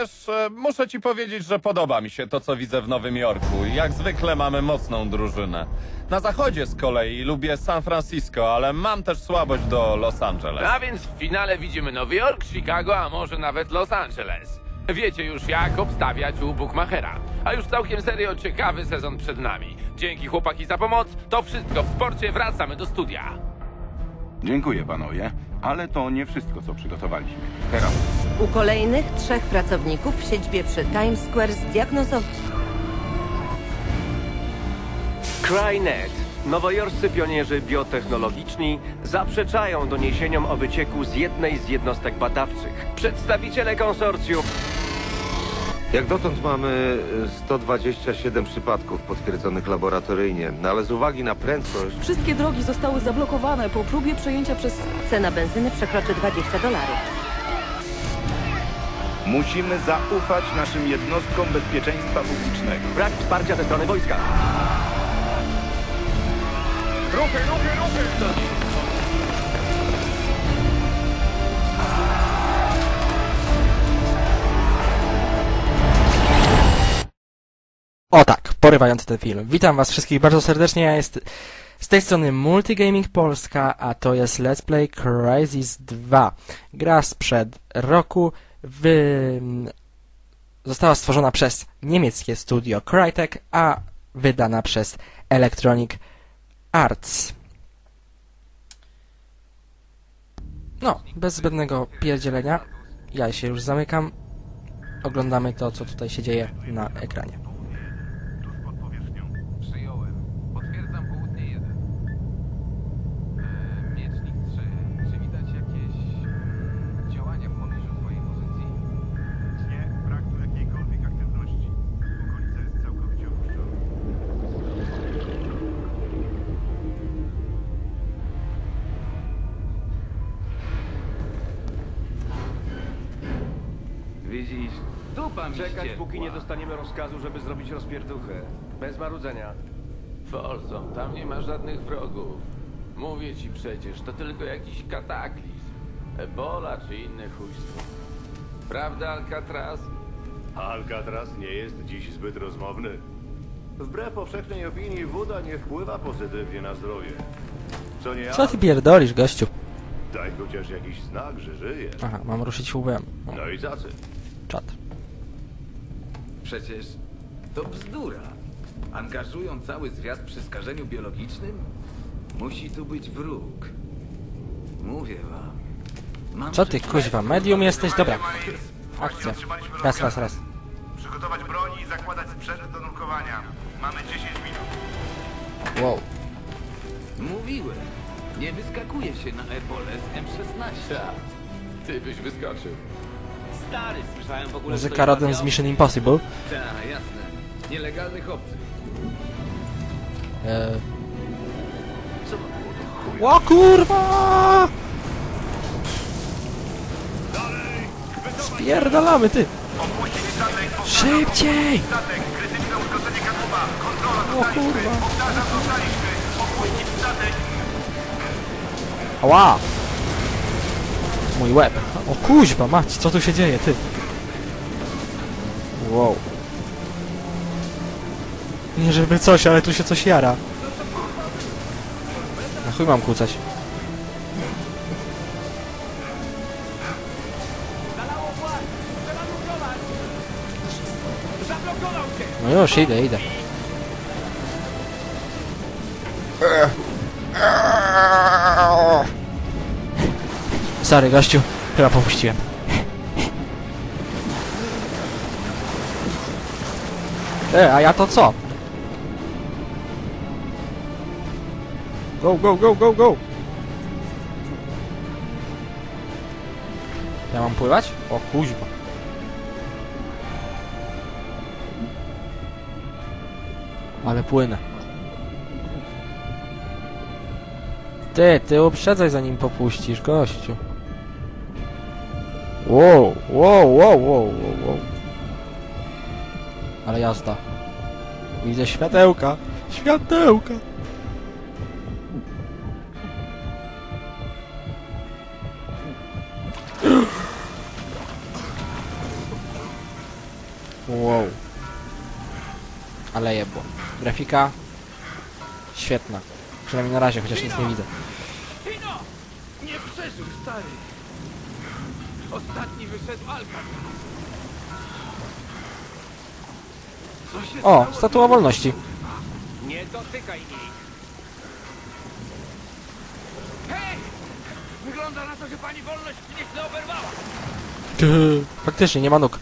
Wiesz, e, muszę ci powiedzieć, że podoba mi się to, co widzę w Nowym Jorku. Jak zwykle mamy mocną drużynę. Na zachodzie z kolei lubię San Francisco, ale mam też słabość do Los Angeles. A więc w finale widzimy Nowy Jork, Chicago, a może nawet Los Angeles. Wiecie już jak obstawiać u Bookmachera. A już całkiem serio ciekawy sezon przed nami. Dzięki chłopaki za pomoc. To wszystko w sporcie. Wracamy do studia. Dziękuję panowie, ale to nie wszystko, co przygotowaliśmy. Teraz U kolejnych trzech pracowników w siedzibie przy Times Square zdiagnozowano Crynet. Nowojorscy pionierzy biotechnologiczni zaprzeczają doniesieniom o wycieku z jednej z jednostek badawczych. Przedstawiciele konsorcjum Jak dotąd mamy e, 127 przypadków potwierdzonych laboratoryjnie, no ale z uwagi na prędkość Wszystkie drogi zostały zablokowane po próbie przejęcia przez... cena benzyny przekroczy 20 dolarów. musimy zaufać naszym jednostkom bezpieczeństwa publicznego. brak wsparcia ze strony wojska. O tak, porywający ten film. Witam was wszystkich bardzo serdecznie, ja jest z tej strony Multigaming Polska, a to jest Let's Play Crysis 2. Gra sprzed roku została stworzona przez niemieckie studio Crytek, a wydana przez Electronic Arts. No, bez zbędnego pierdzielenia, ja się już zamykam. Oglądamy to, co tutaj się dzieje na ekranie. Dupa mi Czekać, póki nie dostaniemy rozkazu, żeby zrobić rozpierduchę. Bez marudzenia. Folsom, tam nie ma żadnych wrogów. Mówię ci przecież, to tylko jakiś kataklizm. Ebola czy inne chujstwo. Prawda, Alcatraz? Alcatraz nie jest dziś zbyt rozmowny. Wbrew powszechnej opinii, woda nie wpływa pozytywnie na zdrowie. Co nie Co ty pierdolisz, gościu? Daj chociaż jakiś znak, że żyje. Aha, mam ruszyć łbem. No i zacy. Przecież to bzdura. Angażują cały zwiat przy skażeniu biologicznym? Musi tu być wróg. Mówię wam. Mam Co ty, kuźwa, medium jesteś? Dobra. Akcja. Raz, raz, raz. Przygotować broń i zakładać sprzęt do nurkowania. Mamy 10 minut. Wow. Mówiłem. Nie wyskakuje się na ebolę z M16. Tak. Ty byś wyskoczył. Stary, słyszałem w ogóle... Muzyka rodem z Mission Impossible. Tak, jasne. Nielegalnych obcych. Eee... Chuja? O kurwa! Spierdalamy, ty! Szybciej! O kurwa! Ała! Mój łeb. O kuźwa, mać, co tu się dzieje, ty? Wow. Nie żeby coś, ale tu się coś jara. Na chuj mam kłócać. No już, idę, idę. Sorry, gościu. Chyba popuściłem. E, a ja to co? Go, go, go, go, go! Ja mam pływać? O kuźwa. Ale płynę. Ty, ty uprzedzaj zanim popuścisz, gościu. Wow, wow, wow, wow, wow, wow. Ale jazda. Widzę światełka. Światełka. Wow. Ale jebło. Grafika świetna. Przynajmniej na razie, chociaż nic nie widzę. Nie przeżył, stary! Ostatni wyszedł Alcatraz. Co się O, stało? statua wolności. Nie dotykaj ich! Hej! Wygląda na to, że pani wolność nieźle oberwała. Faktycznie, nie ma nóg.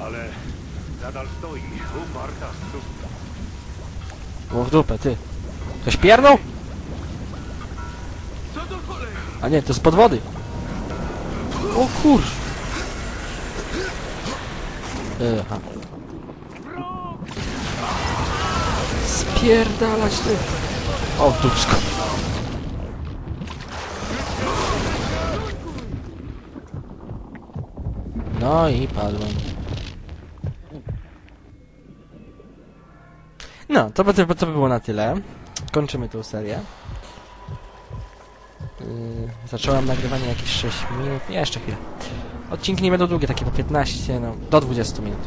Ale nadal stoi, uparta suka. Było w dupę, ty. Ktoś piernął? A nie, to z pod wody. O kurz. E, Aha. Spierdalać ty. O, dupsko. No i padłem. No, to by, to by było na tyle. Kończymy tę serię. Yy, zacząłem nagrywanie jakieś 6 minut. Nie, jeszcze chwilę. Odcinki nie będą długie, takie po 15, no, do 20 minut.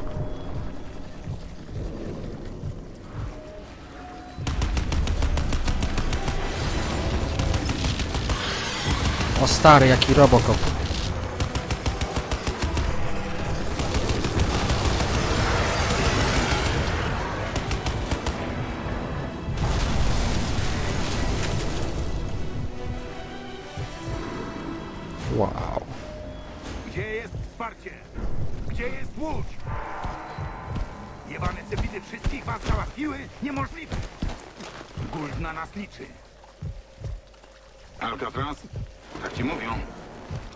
O stary, jaki Robocop. Alcatraz? Tak ci mówią?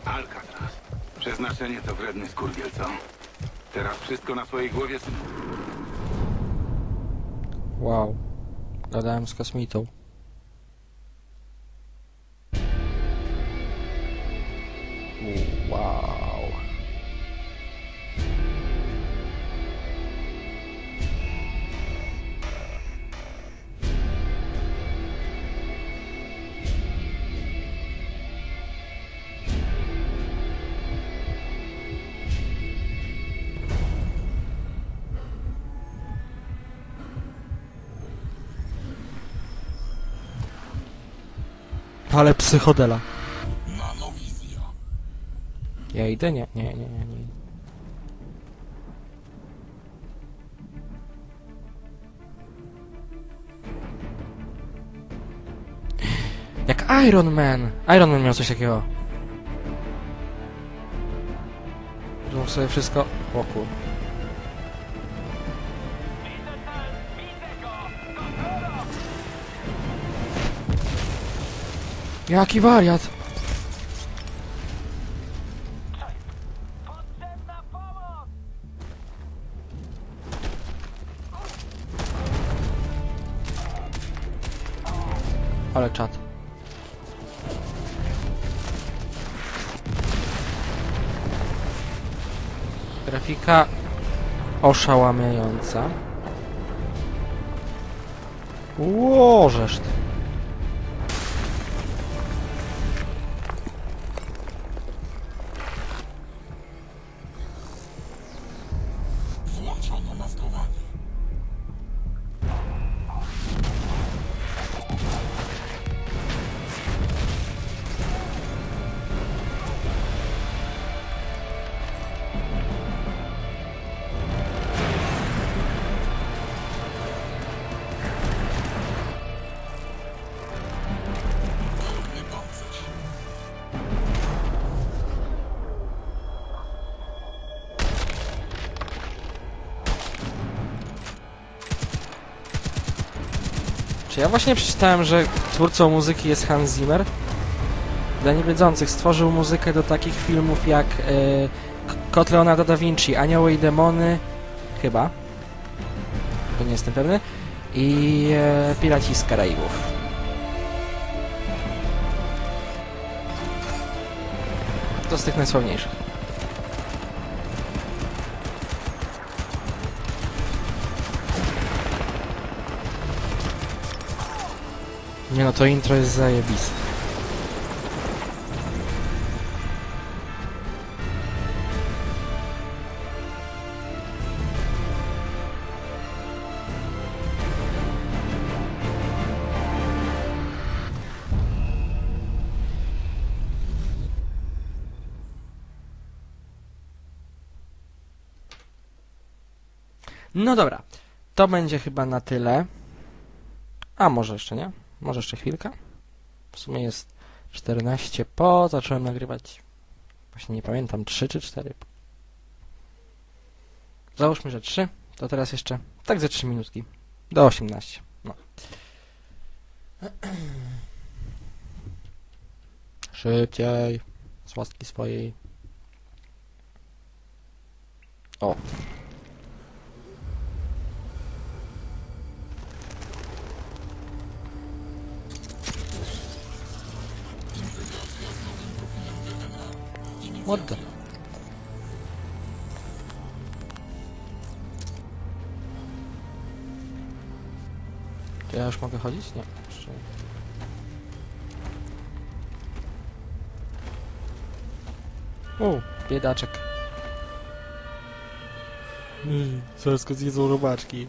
Alcatraz. Przeznaczenie to wredny skurwiel, co? Teraz wszystko na swojej głowie, synu. Wow. Gadałem z kosmitą. Ale psychodela. Ja idę? Nie, nie, nie, nie. nie. Jak Iron Man! Iron Man miał coś takiego. Że sobie wszystko... O Jaki wariat! Ale. Grafika oszałamiająca. Łożesz ty. Czy ja właśnie przeczytałem, że twórcą muzyki jest Hans Zimmer? Dla niewiedzących stworzył muzykę do takich filmów jak K- Kot Leonardo da Vinci, Anioły i Demony, chyba, bo nie jestem pewny, i e, Piraci z Karaibów. To z tych najsławniejszych. Nie no, to intro jest zajebiste. No dobra, to będzie chyba na tyle. A może jeszcze nie? Może jeszcze chwilkę? W sumie jest 14 po, zacząłem nagrywać. Właśnie nie pamiętam, 3 czy 4. Załóżmy, że 3, to teraz jeszcze tak ze 3 minutki. Do 18. No. Szybciej. Z łaski swojej. O. What the? Czy ja już mogę chodzić? Nie. Jeszcze... U, biedaczek. Zaraz go zjedzą robaczki.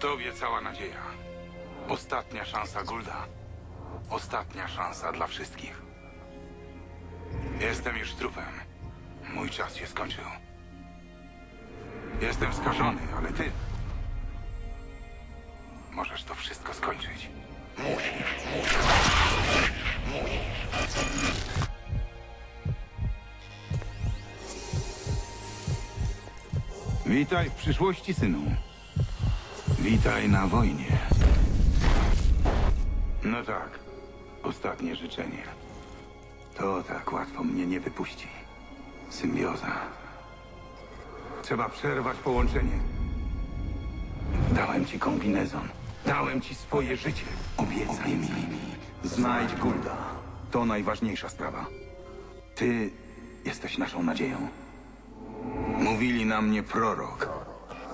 Tobie cała nadzieja. Ostatnia szansa Gulda. Ostatnia szansa dla wszystkich. Jestem już trupem. Mój czas się skończył. Jestem skażony, ale ty... Możesz to wszystko skończyć. Witaj w przyszłości, synu. Witaj na wojnie. No tak, ostatnie życzenie. To tak łatwo mnie nie wypuści. Symbioza. Trzeba przerwać połączenie. Dałem ci kombinezon. Dałem ci swoje życie. Obiecaj mi. Znajdź Gulda. To najważniejsza sprawa. Ty jesteś naszą nadzieją. Mówili na mnie prorok.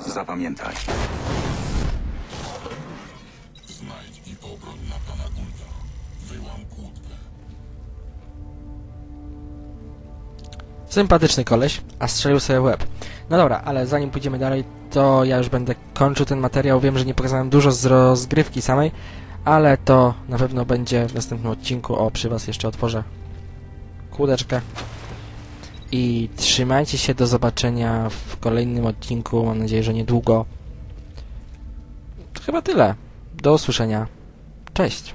Zapamiętaj. Sympatyczny koleś, a strzelił sobie łeb. No dobra, ale zanim pójdziemy dalej, to ja już będę kończył ten materiał. Wiem, że nie pokazałem dużo z rozgrywki samej, ale to na pewno będzie w następnym odcinku. O, przy was jeszcze otworzę kłódeczkę. I trzymajcie się, do zobaczenia w kolejnym odcinku. Mam nadzieję, że niedługo. To chyba tyle. Do usłyszenia. Cześć.